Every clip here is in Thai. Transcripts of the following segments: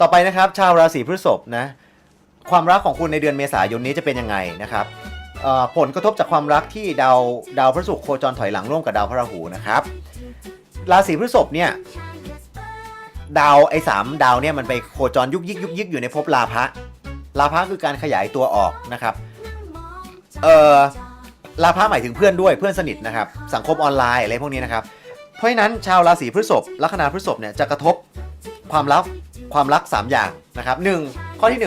ต่อไปนะครับชาวราศีพฤษภนะความรักของคุณในเดือนเมษายนนี้จะเป็นยังไงนะครับผลกระทบจากความรักที่ดาวดาวพฤหัสโคจรถอยหลังร่วมกับดาวพระราหูนะครับ ราศีพฤษภเนี่ยดาวไอ้สามดาวเนี่ยมันไปโคจรยุกยิกยุกยิกอยู่ในภพลาภะลาภะคือการขยายตัวออกนะครับเอ่อลาภะหมายถึงเพื่อนด้วยเพื่อนสนิทนะครับ สังคมออนไลน์อะไรพวกนี้นะครับ เพราะฉะนั้นชาวราศีพฤษภลัคนาพฤษภเนี่ยจะกระทบความรัก ความรัก 3 อย่างนะครับหนึ่งข้อที่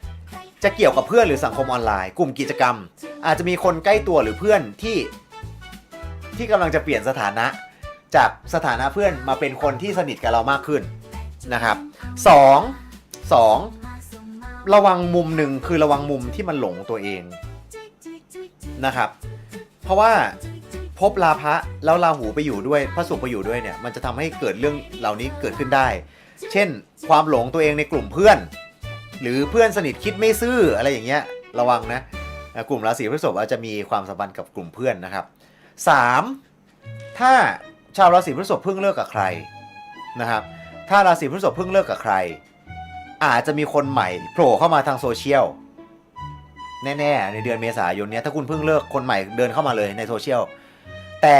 1 จะเกี่ยวกับเพื่อนหรือสังคมออนไลน์ กลุ่มกิจกรรม อาจจะมีคนใกล้ตัวหรือเพื่อนที่ที่กำลังจะเปลี่ยนสถานะ จากสถานะเพื่อนมาเป็นคนที่สนิทกับเรามากขึ้นนะครับสองสองระวังมุมหนึ่งคือระวังมุมที่มันหลงตัวเองนะครับ เพราะว่าพบลาภะแล้วราหูไปอยู่ด้วยพระศุกร์ไปอยู่ด้วยเนี่ยมันจะทำให้เกิดเรื่องเหล่านี้เกิดขึ้นได้ เช่น ความหลงตัวเองในกลุ่มเพื่อน หรือเพื่อนสนิทคิดไม่ซื่ออะไรอย่างเงี้ยระวังนะกลุ่มราศีพฤษภอาจจะมีความสัมพันธ์กับกลุ่มเพื่อนนะครับ 3. ถ้าชาวราศีพฤษภเพิ่งเลิกกับใครนะครับ ถ้าราศีพฤษภเพิ่งเลิกกับใคร อาจจะมีคนใหม่โผล่เข้ามาทางโซเชียลแน่ๆ ในเดือนเมษายนเนี้ยถ้าคุณเพิ่งเลิกคนใหม่เดินเข้ามาเลยในโซเชียลแต่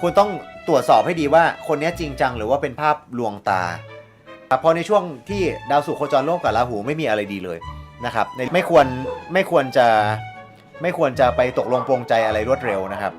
คุณต้องตรวจสอบให้ดีว่าคนนี้จริงจังหรือว่าเป็นภาพลวงตา พราะในช่วงที่ดาวศุกร์โคจรร่วมกับราหูไม่มีอะไรดีเลยนะครับในไม่ควรไม่ควรจะไม่ควรจะไปตกลงปรงใจอะไรรวดเร็วนะครับ